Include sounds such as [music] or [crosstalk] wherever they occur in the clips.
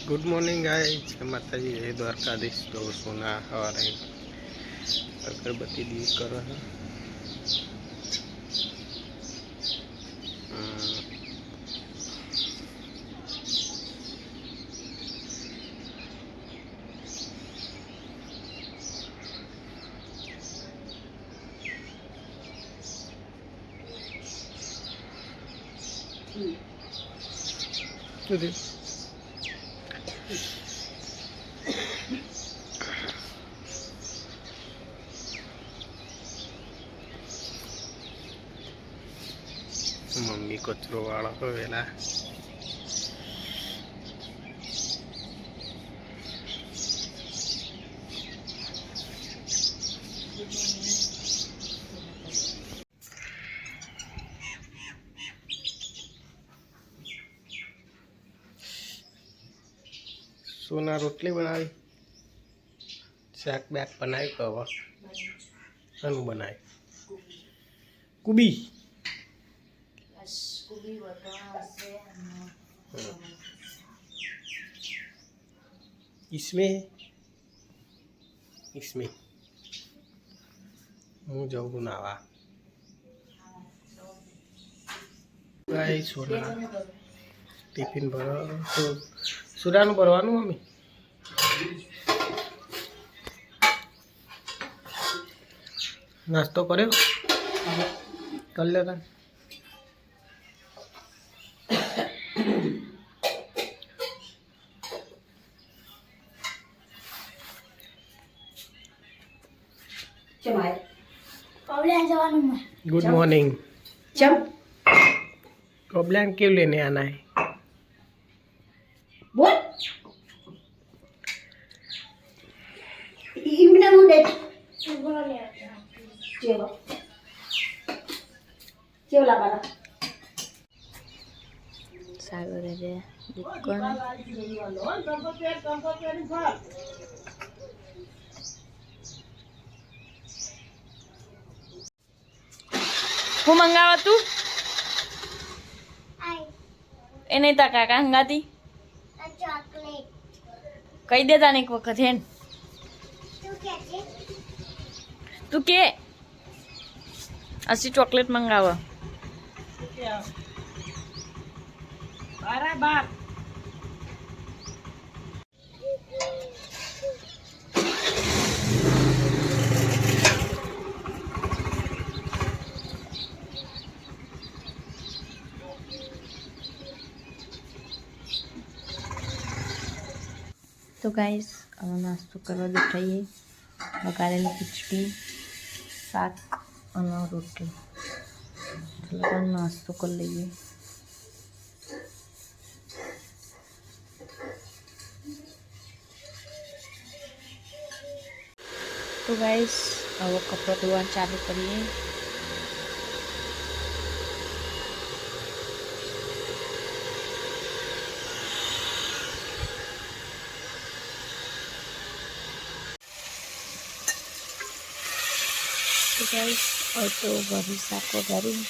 Good morning ગાય જય માતાજી જય દ્વારકાધીશ તો સોના સવારે અગરબત્તી દી કરો છે હમ. મમ્મી કચરો વાળો તો વેલા. સોના રોટલી બનાવી? શાક બાક બનાવ્યું કે હવે. બનાવી. કુબી. इसमें इसमें હું જઉં નાવા ગાય સોના ટિફિન ભરો તો સુરાનું ભરવાનું મમ્મી નાસ્તો કર્યો કરી લે ચમ આય કોબલેન જવાનું ગુડ મોર્નિંગ ચમ કોબલેન કેવું લેને આના હે એ નહીં તા કાકા હંગાતી? કહી દેતા ને એક વખત હેન. તું કે? અસી ચોકલેટ મંગાવો. બરાબર તો ગાઈસ હવે નાસ્તો કરવા બેઠાઈએ વઘારેલી ખીચડી શાક અને રોટલી ચલો તો નાસ્તો કરી લઈએ તો ગાઈસ હવે કપડાં ધોવાનું ચાલુ કરીએ તો ગાઈસ હવે તો ભાભી શાક વઘાર્યું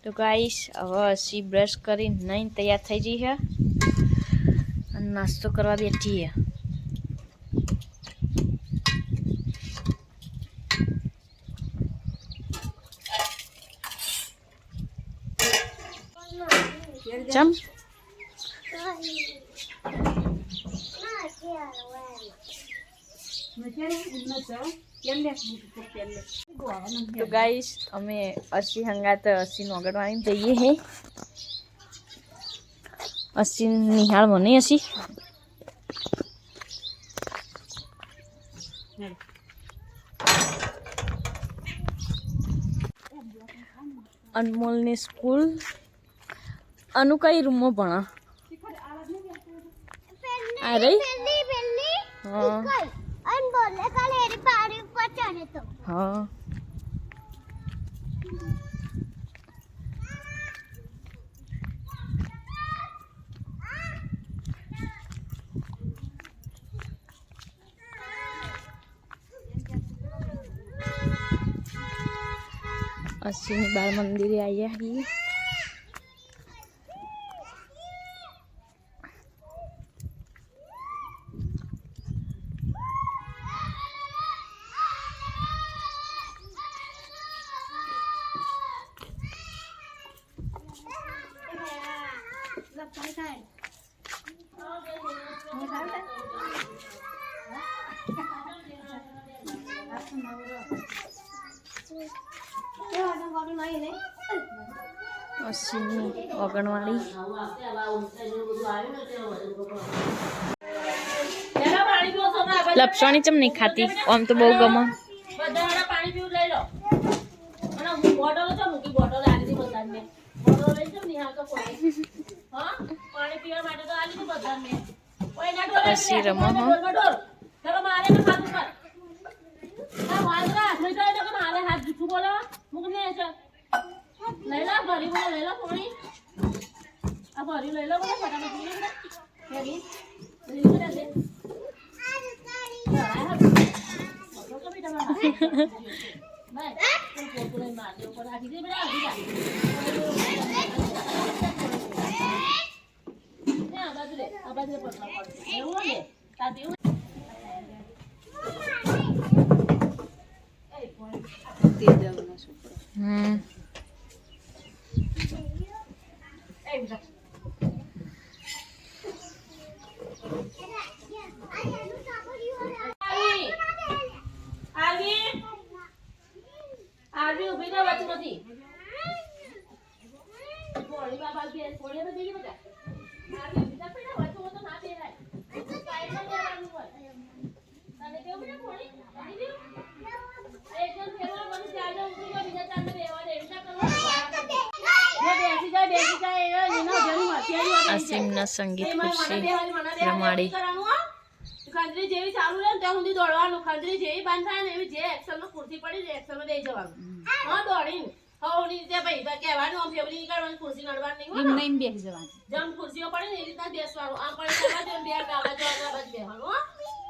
તો ગાઈસ હવે અસી બ્રશ કરી નહીં તૈયાર થઈ જઈ છે અને નાસ્તો કરવા બેઠી છે ચમ? तो गाइस हमें अशी हंगात तो अशीन वगड़वा जाइए है। अशीन निहाल भन अशी अनमोल ने स्कूल। अनुक रूम में भाई हाँ। બોલે કાલે એની પાડી અશ્વિની બાળ મંદિરે આવ્યા છીએ અશ્વિની ઓગણવાળી. લપસણી ચમ નહીં ખાતી? આમ તો બહુ ગમે. હા. પછી રમો હો. મારે હાથ જૂઠું બોલો. લો ભરી બોલો લઈ લો પાણી. આ ભરી લઈ લો. બોલો ફટાફટ ફેરી લઈ લો દે હમ. En güzel. સંગીત ખુરશી રમાડી. ખંજરી જેવી ચાલુ રહે ને ત્યાં સુધી દોડવાનું ખંજરી જેવી બંધ થાય ને એવી જે એક્શનમાં ખુરશી પડી ને એક્શનમાં દઈ જવાનું હા દોડીને હવની ભાઈ ભાઈ કહેવાનું આમ ફેવરી નીકળવાની ખુરશી નડવાની નહીં હો ને. જેમ ખુરશીઓ પડે ને એ રીતના બેસવાનું આમ પડે બે બાજુ બેસવાનું હો.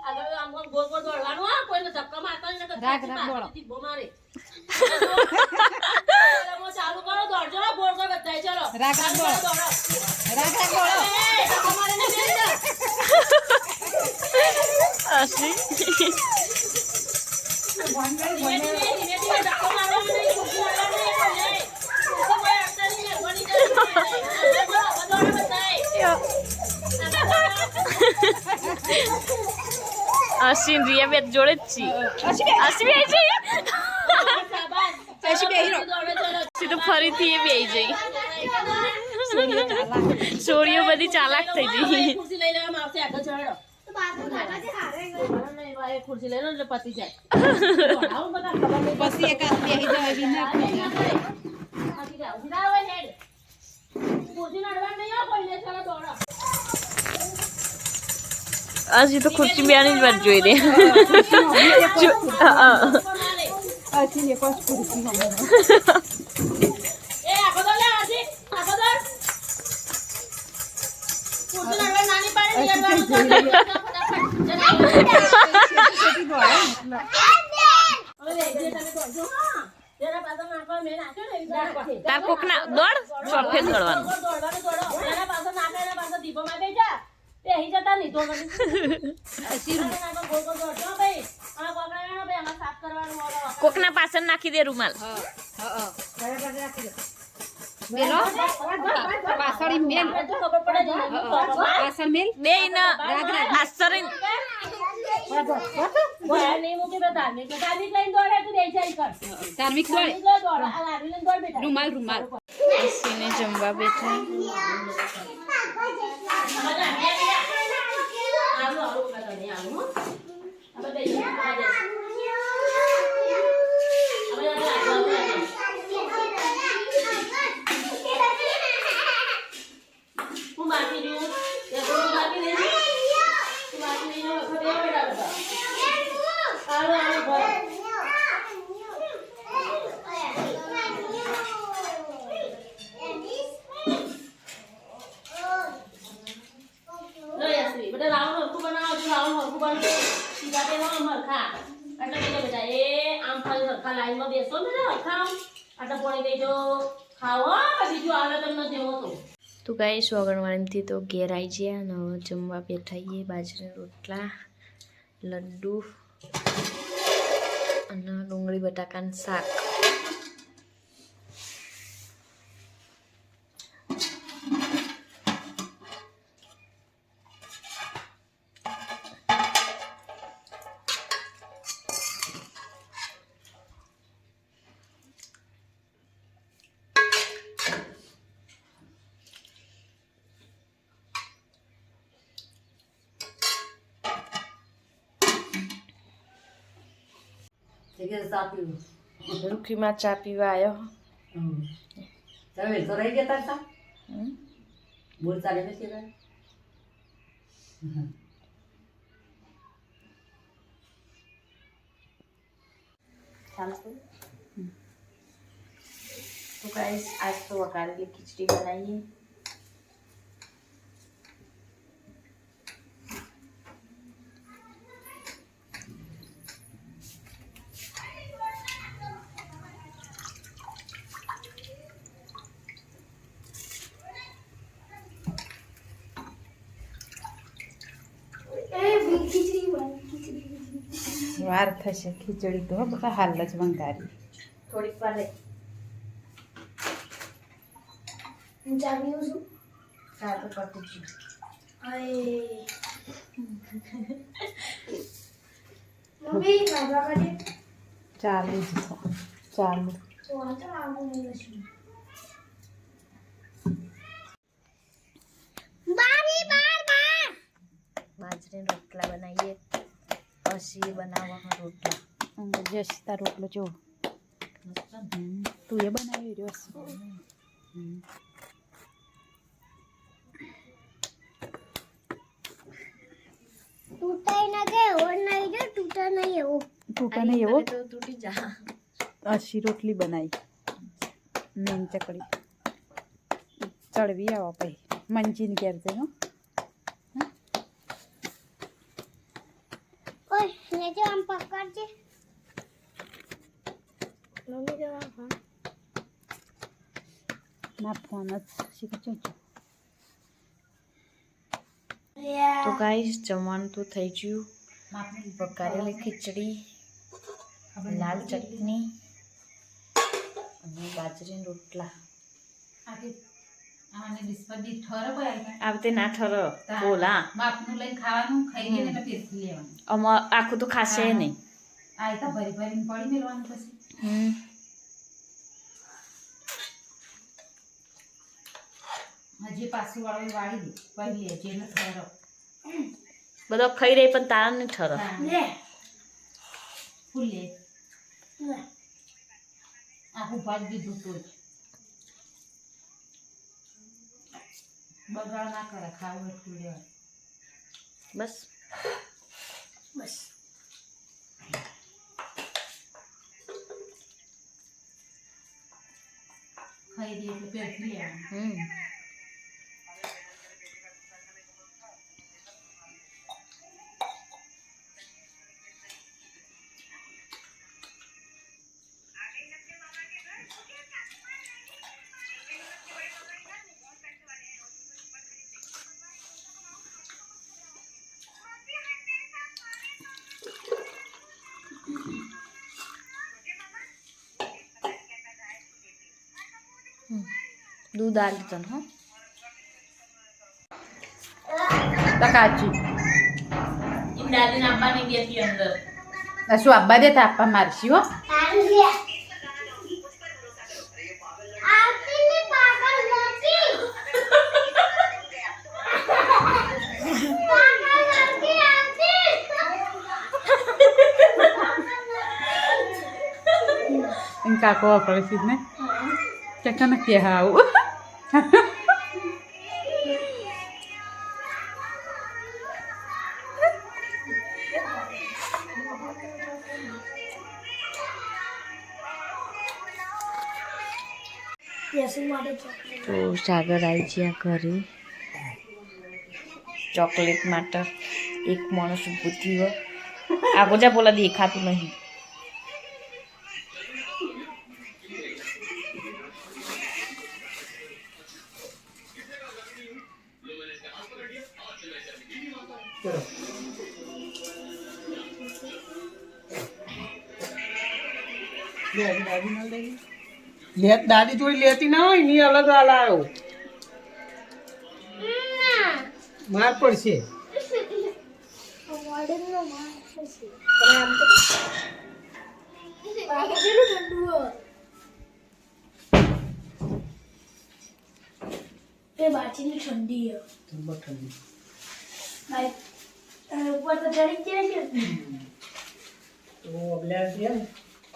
આગળ આમ આમ ગોળ ગોળ દોડવાનું હો. કોઈને ધક્કા મારતા દોડો. ધક્કા મારે [laughs] ને બેસી જાઓ. અશ્વિન ધીમે ધીમે, ધીમે ધીમે ધક્કો મારવાનો નહીં, ખુરશી મારવાની નહીં, નહીં. ખુરશી કોઈ અડતા નહીં, અડવાની જરૂર ફરીથી એ બે જઈ. સોરીઓ બધી ચાલાક થઈ ગઈ ખુરશી લઈ લેવામાં આવશે આગળ ચડો ખુરશી લઈ લો એટલે પતી જાય. ખુરશી દોડો. હજી તો ખુરશી બેની જ વાત જોઈ દે જો- મેં કોક ના. તાર દોડ ચોફે દોડવાનું. કોક. કોકના પાછળ નાખી દે રૂમાલ. બે ના ધાર્મિક દોડે લઈને દોડ. બેટા રૂમાલ રૂમાલ. અશ્વિને જમવા બેઠા. આવું આવું આવું હું બાકી જોઉં એ તો હું બાકી નહીં જોઉં. તું બાકી નહીં જોઉં. વખત એવા બેટા બધા. આવો આવો ભાઈ. લો યશ્વી, બધા રાઉન્ડ હરખું બનાવો છો, રાઉન્ડ હરખું બનાવો. સીધા બેસો આમ હરખા. એટલે બધા બેટા, એ આમ ખાલી હરખા લાઈનમાં બેસો ને હરખા આમ. આટલા પાણી દેજો ખાવો બીજું આવે તમને જેવો તો તો ગાઈશ વગણવાળીથી તો ઘેર આવી ગયા અને જમવા બેઠાઈએ બાજરીના રોટલા, લડ્ડુ અને ડુંગળી, બટાકાનું શાક. રૂખીમાં ચા પીવા આવ્યો તમે તો રહી ગયા તા હમ. બોલ ચાલે નથી રહ્યા તો ગાઈસ આજ તો વઘારેલી ખીચડી બનાવીએ વાર થશે ખીચડી તો બધા હાલ જ વંગારી. થોડીક વાર રહે. ચા તો પતી ગયું ચાલુ જ છે ચાલુ. બારી બાર બાર. બાજરીના રોટલા બનાવીએ. પછી બનાવવા રોટલા. જશિતા રોટલો જો. તું એ બનાવી રહ્યો છે તૂટાઈ ના કે એવો. અસી રોટલી બનાવી મેન ચકડી ચડવી આવો પછી મંચીને ઘેર જઈ હો ઓય ને જો આમ પકડજે. મમ્મી જો આમ ફોન ના ફોન જ શીખો તો ગાઈસ જમવાનું તો થઈ ગયું. વઘારેલી ખીચડી લાલ ચટણી અને બાજરીના રોટલા. આને ડિસ્પદી ઠરે ભાઈ આ રીતે ના ઠર બોલા બાપનું લઈને ખાવાનું ખાઈ એટલે પેસી લેવાનું. આમાં આખું તો ખાશે નહીં. આ તો ભરી ભરીને પડી મેળવાનું પછી. હમ. હજી પાછું વાળો વાળી દે પહેલી જેને ઠરો. બધો ખાઈ રહી પણ તારા નહીં ઠરો. લે. ફૂલે. લે. આખું ભાગ દીધું તો જ બગાડ ના કરે ખાવું એટલું બસ. બસ. ખાઈ દે એટલે પેટથી લેવાનું હમ. આલી તને હો. કાચી દાદીને આપવાની ગેસની અંદર. શું આબ્બા દેતા આપવા મારશી હો. નથી નથી કાકો વાપરે છે ને. કે કને કે આવું તો સાગર આવી ગયા ઘરે. ચોકલેટ માટે એક માણસ ઉભું થયો. આગો જા બોલા દેખાતું નહીં. ચલો. લેત દાદી જોડી લેતી ના હોયની અલગ હાલ આવ્યો. માર પડશે. ઠંડી ઠંડી. તારે ઉપર તો ચડી જ છે. તો અબલા છે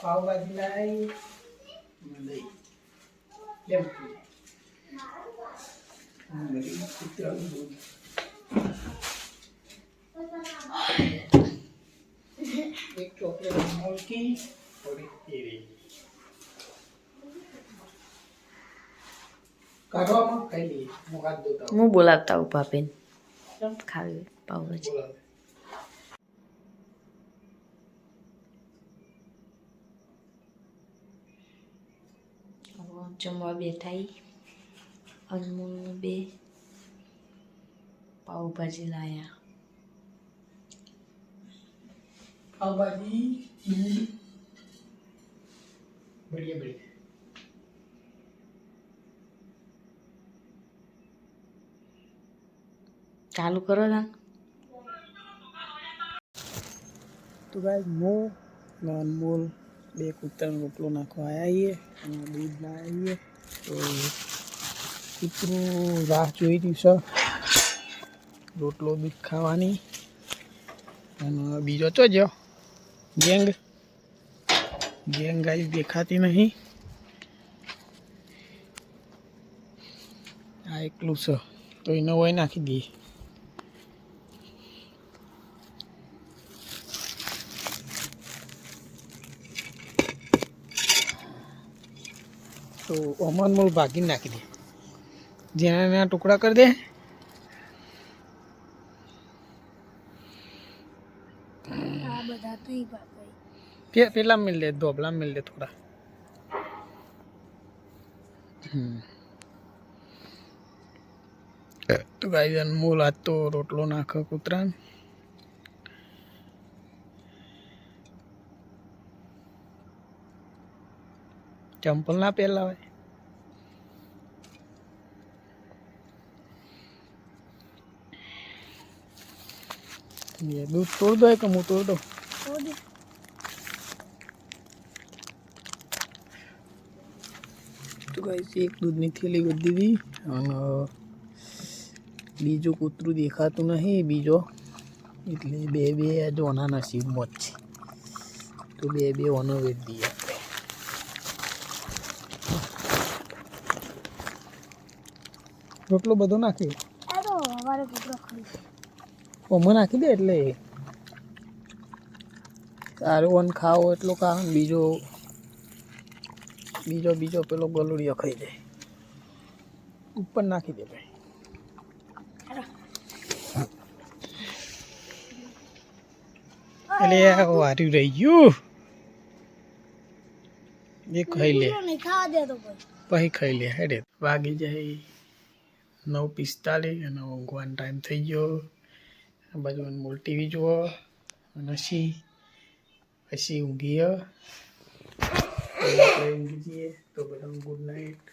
પાવભાજી લાવી દહીં. લેમ એક ચોકલેટ મોલકી થોડી કેરી. કાઢવામાં ખાઈ લઈએ. હું હાથ ધોતા. હું બોલાવતા હું ભાભીને ખાવી પાઉભાજી બોલાવે. હવે જમવા બેઠાઈ. અનમોલને બે પાઉભાજી લાયા. પાવભાજી બઢિયા બઢિયા. ચાલુ કરો તા તો ગાય મો ને અનમોલ બે કૂતરાનો રોટલો નાખવા આવ્યા છીએ અને દૂધ ના આવીએ તો કૂતરું રાહ જોઈ રહ્યું છે. રોટલો બી ખાવાની. અને બીજો તો જો, ગેંગ. ગેંગ ગાય દેખાતી નહીં. આ એકલું છે. તો એનો હોય નાખી દઈએ. તો અમન મૂળ ભાગીને નાખી દે. જેના એના ટુકડા કરી દે. પેલા મિલ દે ધોબલા મિલ દે થોડા. તો ગાઈ અનમોલ આજ તો રોટલો નાખો કૂતરા ચંપલ ના પહેલા હોય ये दूध तोड़ दो एक मुंह तोड़ दो તો ગાઈસ એક દૂધની થેલી બધી હતી અને બીજું કૂતરું દેખાતું નહીં બીજો એટલે બે બે જો ઓના નસીબમાં જ છે તો બે બે ઓનો વેચ દઈએ રોટલો બધો નાખ્યો ઓમાં નાખી દે એટલે. તારે ઓન ખાવો એટલો ખા બીજો બીજો બીજો પેલો ગલુડિયો ખાઈ જાય ઉપર નાખી દે ભાઈ. એટલે વાર્યું રહી ગયું. એ ખાઈ લે. દે પછી ખાઈ લે હેડે વાગી જાય. નવ પિસ્તાલીસ અને ઊંઘવાનો ટાઈમ થઈ ગયો. આ બાજુ અનમોલ ટીવી જુઓ. અને સી પછી ઊંઘીએ ઊંઘી જઈએ તો બધા ગુડ નાઇટ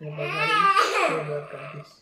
દ્વારકાધીશ.